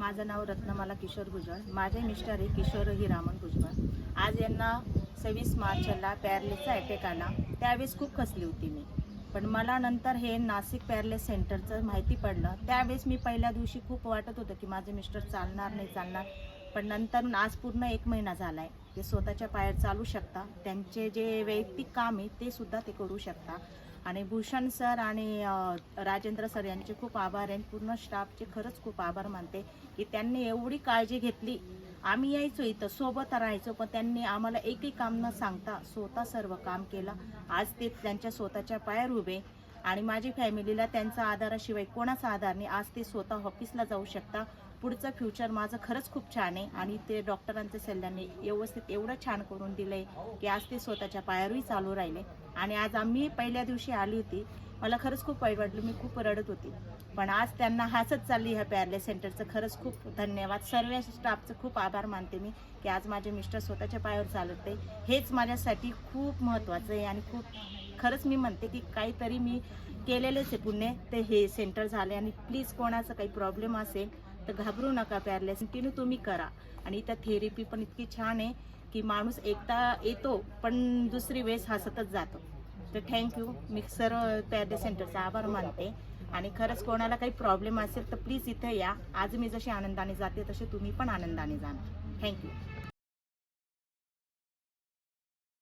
माझं नाव रत्नमाला किशोर भुजबळ. माझे मिस्टर आहे किशोर हिरामन भुजबळ. आज यांना सव्वीस मार्चला पॅरलेसचा अटॅक आला. त्यावेळेस खूप खसली होती मी. पण मला नंतर हे नाशिक पॅरलेस सेंटरचं माहिती पडलं. त्यावेळेस मी पहिल्या दिवशी खूप वाटत होतं की माझे मिस्टर चालणार नाही चालणार. पण नंतर आज पूर्ण एक महिना झाला आहे ते स्वतःच्या पायावर चालू शकता. त्यांचे जे वैयक्तिक काम आहे ते सुद्धा ते करू शकता. आणि भूषण सर आणि राजेंद्र सर यांचे खूप आभार आहे. पूर्ण स्टाफचे खरंच खूप आभार मानते की त्यांनी एवढी काळजी घेतली. आम्ही यायचो इथं सोबत राहायचो पण त्यांनी आम्हाला एकही काम न सांगता स्वतः सर्व काम केलं. आज ते त्यांच्या स्वतःच्या पायावर उभे. आणि माझी फॅमिलीला त्यांचा आधाराशिवाय कोणाचा आधार नाही. आज ते स्वतः ऑफिसला जाऊ शकता. पुढचं फ्युचर माझं खरंच खूप छान आहे. आणि ते डॉक्टरांच्या सल्ल्याने व्यवस्थित एवढं छान करून दिलंय की आज ते स्वतःच्या पायावरही चालू राहिले. आणि आज आम्ही पहिल्या दिवशी आली होती. मला खरंच खूप वाईट वाटलं. मी खूप रडत होती. पण आज त्यांना हसत चालली ह्या पॅरलेस सेंटरचं. खरंच खूप धन्यवाद. सर्व स्टाफचं खूप आभार मानते मी की आज माझे मिस्टर स्वतःच्या पायावर चालत आहे हेच माझ्यासाठी खूप महत्त्वाचं आहे. आणि खूप खरंच मी म्हणते की काहीतरी मी केलेलेच आहे पुणे ते हे सेंटर झाले आणि प्लीज कोणाचा काही प्रॉब्लेम असेल तर घाबरू नका पॅरलेस कंटिन्यू तुम्ही करा. आणि इथं थेरपी पण इतकी छान आहे की माणूस एकदा येतो पण दुसरी वेळेस हसतच जातो. तर थँक्यू मी सर्व सेंटरचा आभार मानते. आणि खरंच कोणाला काही प्रॉब्लेम असेल तर प्लीज इथं या. आज मी जशी आनंदाने जाते तसे तुम्ही पण आनंदाने जाणार. थँक्यू